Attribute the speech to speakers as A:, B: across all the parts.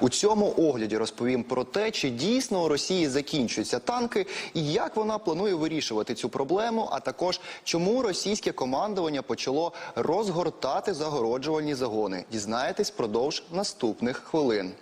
A: У цьому огляді розповім про те, чи дійсно у Росії закінчуються танки і як вона планує вирішувати цю проблему, а також чому російське командування почало розгортати загороджувальні загони. Дізнаєтесь продовж наступних хвилин.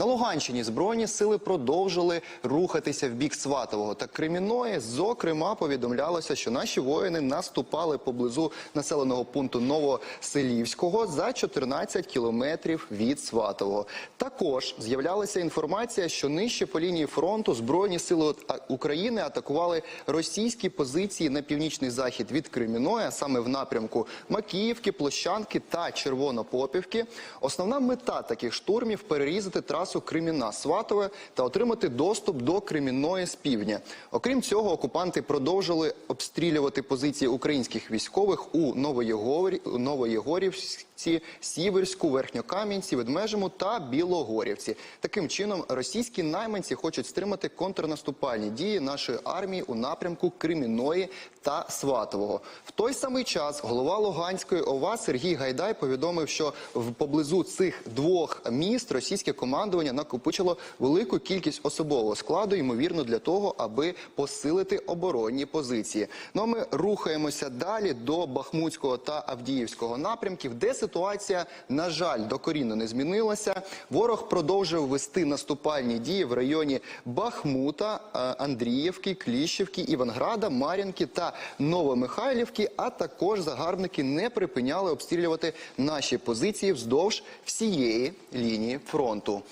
A: На Луганщині збройні сили продовжили рухатися в бік Сватового та Креміної. Зокрема, повідомлялося, що наші воїни наступали поблизу населеного пункту Новоселівського за 14 кілометрів від Сватового. Також з'являлася інформація, що нижче по лінії фронту збройні сили України атакували російські позиції на північний захід від Креміної, а саме в напрямку Макіївки, Площанки та Червонопопівки. Основна мета таких штурмів перерізати трасу Креміна Сватове та отримати доступ до Кремінної з півдня. Окрім цього, окупанти продовжили обстрілювати позиції українських військових у Новоєгорі, Новоєгорівці, Сіверську, Верхньокам'янці, Ведмежому та Білогорівці. Таким чином, російські найманці хочуть стримати контрнаступальні дії нашої армії у напрямку Креміної та Сватового. В той самий час голова Луганської ОВА Сергій Гайдай повідомив, що в поблизу цих двох міст російське командування накопичило велику кількість особового складу, ймовірно, для того, аби посилити оборонні позиції. Ну ми рухаємося далі до Бахмутського та Авдіївського напрямків, де ситуація, на жаль, докорінно не змінилася. Ворог продовжив вести наступальні дії в районі Бахмута, е, Андріївки, Кліщівки, Іванграда, Мар'їнки та Новомихайлівки. А також загарбники не припиняли обстрілювати наші позиції вздовж всієї лінії фронту.